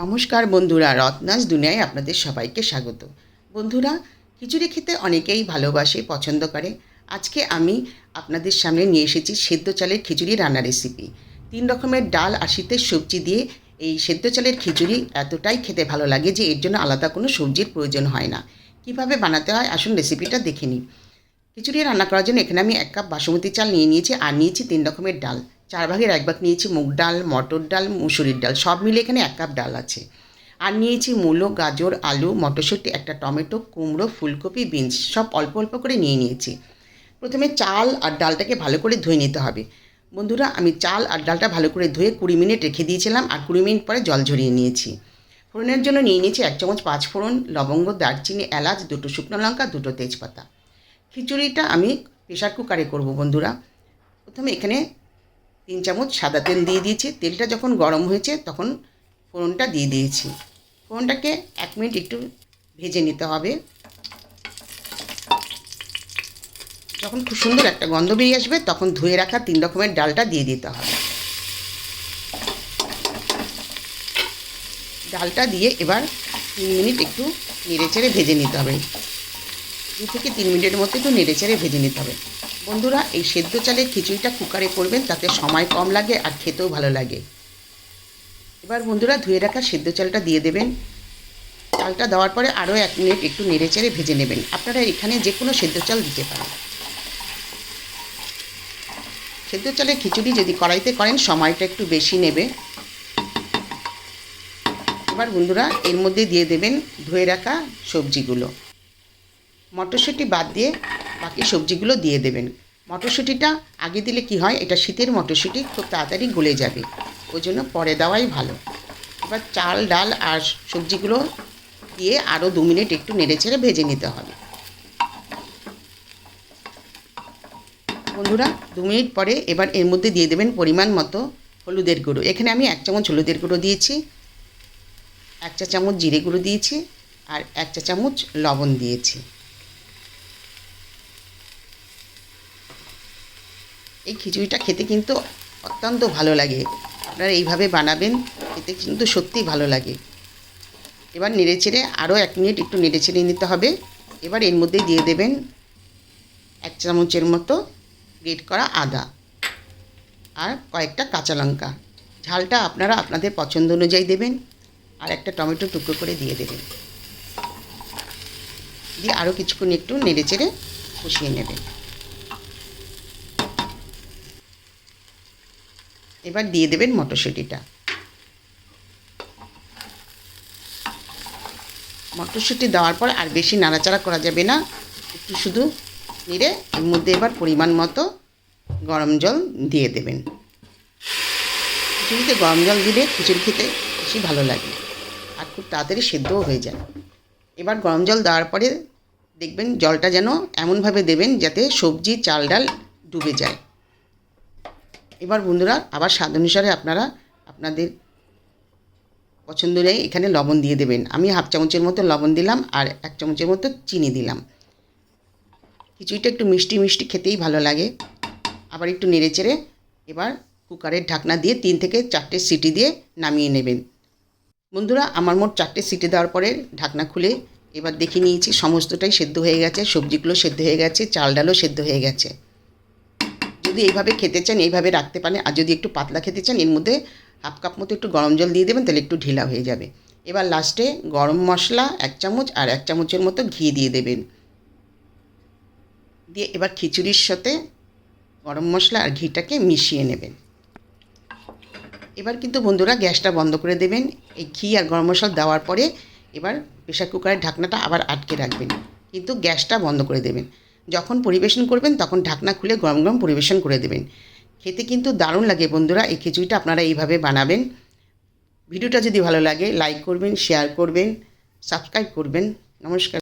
নমস্কার বন্ধুরা, রত্নাস দুনিয়ায় আপনাদের সবাইকে স্বাগত। বন্ধুরা, খিচুড়ি খেতে অনেকেই ভালোবাসে, পছন্দ করে। আজকে আমি আপনাদের সামনে নিয়ে এসেছি সেদ্ধ চালের খিচুড়ি রান্নার রেসিপি তিন রকমের ডাল আর শীতের সবজি দিয়ে এই সেদ্ধ চালের খিচুড়ি এতটাই খেতে ভালো লাগে যে এর জন্য আলাদা কোনো সবজির প্রয়োজন হয় না। কীভাবে বানাতে হয়? আসুন রেসিপিটা দেখে নিই। খিচুড়ি রান্না করার জন্য এখানে আমি এক কাপ বাসমতি চাল নিয়ে নিয়েছি আর নিয়েছি তিন রকমের ডাল। চার ভাগের এক ভাগ নিয়েছি মুগ ডাল, মটর ডাল, মুসুরির ডাল, সব মিলে এখানে এক কাপ ডাল আছে। আর নিয়েছি মূলো, গাজর, আলু, মটরশুঁটি, একটা টমেটো, কুমড়ো, ফুলকপি, বিনস, সব অল্প অল্প করে নিয়ে নিয়েছি। প্রথমে চাল আর ডালটাকে ভালো করে ধুয়ে নিতে হবে। বন্ধুরা, আমি চাল আর ডালটা ভালো করে ধুয়ে কুড়ি মিনিট রেখে দিয়েছিলাম আর কুড়ি মিনিট পরে জল ঝরিয়ে নিয়েছি। ফোড়নের জন্য নিয়ে নিয়েছি এক চামচ পাঁচ ফোড়ন, লবঙ্গ, দারচিনি, এলাচ, দুটো শুকনো লঙ্কা, দুটো তেজপাতা। খিচুড়িটা আমি প্রেশার কুকারে করব বন্ধুরা। প্রথমে এখানে তিন চামচ সাদা তেল দিয়ে দিয়েছি। তেলটা যখন গরম হয়েছে তখন ফোড়নটা দিয়ে দিয়েছি। ফোড়নটাকে এক মিনিট একটু ভেজে নিতে হবে। যখন খুব সুন্দর একটা গন্ধ বেরিয়ে আসবে তখন ধুয়ে রাখা তিন রকমের ডালটা দিয়ে দিতে হবে। ডালটা দিয়ে এবার তিন মিনিট একটু নেড়ে চেড়ে ভেজে নিতে হবে। দু থেকে তিন মিনিটের মধ্যে একটু নেড়ে চেড়ে ভেজে নিতে হবে। বন্ধুরা, এই সেদ্ধ চালের খিচুড়িটা কুকারে করবেন, তাতে সময় কম লাগে আর খেতেও ভালো লাগে। এবার বন্ধুরা, ধুয়ে রাখা সেদ্ধ চালটা দিয়ে দেবেন। চালটা দেওয়ার পরে আরও এক মিনিট একটু নেড়ে চেড়ে ভেজে নেবেন। আপনারা এখানে যে কোনো সেদ্ধ চাল দিতে পারেন। সেদ্ধ চালের খিচুড়ি যদি কড়াইতে করেন, সময়টা একটু বেশি নেবে। এবার বন্ধুরা, এর মধ্যে দিয়ে দেবেন ধুয়ে রাখা সবজিগুলো। মটরশুঁটি বাদ দিয়ে বাকি সবজিগুলো দিয়ে দেবেন। মটরশুঁটিটা আগে দিলে কি হয়, এটা শীতের মটরশুঁটি, খুব তাড়াতাড়ি গলে যাবে। ওই জন্য পরে দেওয়াই ভালো। এবার চাল, ডাল আর সবজিগুলো দিয়ে আরও দু মিনিট একটু নেড়ে ছেড়ে ভেজে নিতে হবে। বন্ধুরা, দু মিনিট পরে এবার এর মধ্যে দিয়ে দেবেন পরিমাণ মতো হলুদের গুঁড়ো। এখানে আমি এক চামচ হলুদের গুঁড়ো দিয়েছি, এক চা চামচ জিরে গুঁড়ো দিয়েছি আর এক চা চামচ লবণ দিয়েছি। এই খিচুড়িটা খেতে কিন্তু অত্যন্ত ভালো লাগে। আপনারা এইভাবে বানাবেন, খেতে কিন্তু সত্যিই ভালো লাগে। এবার নেড়ে চেড়ে আরও এক মিনিট একটু নেড়ে চেড়ে নিতে হবে। এবার এর মধ্যে দিয়ে দেবেন এক চামচের মতো গ্রেট করা আদা আর কয়েকটা কাঁচা লঙ্কা। ঝালটা আপনারা আপনাদের পছন্দ অনুযায়ী দেবেন আর একটা টমেটো টুকরো করে দিয়ে দেবেন। দিয়ে আরও কিছুক্ষণ একটু নেড়ে চেড়ে কষিয়ে নেবেন। এবার দিয়ে দেবেন মটরশুঁটিটা। মটরশুঁটি দেওয়ার পর আর বেশি নাড়াচাড়া করা যাবে না। একটু শুধু নেড়ে এর মধ্যে এবার পরিমাণ মতো গরম জল দিয়ে দেবেন। খিচুড়িতে গরম জল দিলে খিচুড়ি খেতে বেশি ভালো লাগে আর খুব তাড়াতাড়ি সেদ্ধও হয়ে যায়। এবার গরম জল দেওয়ার পরে দেখবেন জলটা যেন এমনভাবে দেবেন যাতে সবজি, চাল, ডাল ডুবে যায়। এবার বন্ধুরা, আবার স্বাদ অনুসারে আপনারা আপনাদের পছন্দ অনুযায়ী এখানে লবণ দিয়ে দেবেন। আমি হাফ চামচের মতো লবণ দিলাম আর এক চামচের মতো চিনি দিলাম। খিচুড়িটা একটু মিষ্টি মিষ্টি খেতেই ভালো লাগে। আবার একটু নেড়ে চেড়ে এবার কুকারের ঢাকনা দিয়ে তিন থেকে চারটে সিটি দিয়ে নামিয়ে নেবেন। বন্ধুরা, আমার মোট চারটে সিটি দেওয়ার পরে ঢাকনা খুলে এবার দেখে নিয়েছি সমস্তটাই সেদ্ধ হয়ে গেছে, সবজিগুলো সেদ্ধ হয়ে গেছে, চাল ডালও সেদ্ধ হয়ে গেছে। যদি এইভাবে খেতে চান, এইভাবে রাখতে পারেন। আর যদি একটু পাতলা খেতে চান, এর মধ্যে হাফ কাপ মতো একটু গরম জল দিয়ে দেবেন, তাহলে একটু ঢিলা হয়ে যাবে। এবার লাস্টে গরম মশলা এক চামচ আর এক চামচের মতো ঘি দিয়ে দেবেন। দিয়ে এবার খিচুড়ির সাথে গরম মশলা আর ঘিটাকে মিশিয়ে নেবেন। এবার কিন্তু বন্ধুরা গ্যাসটা বন্ধ করে দেবেন। এই ঘি আর গরম মশলা দেওয়ার পরে এবার প্রেশার কুকারের ঢাকনাটা আবার আটকে রাখবেন। কিন্তু গ্যাসটা বন্ধ করে দেবেন। যখন পরিবেশন করবেন, তখন ঢাকনা খুলে গরম গরম পরিবেশন করে দেবেন। খেতে কিন্তু দারুণ লাগে বন্ধুরা, এই খিচুড়িটা আপনারা এইভাবে বানাবেন। ভিডিওটা যদি ভালো লাগে লাইক করবেন শেয়ার করবেন সাবস্ক্রাইব করবেন। নমস্কার।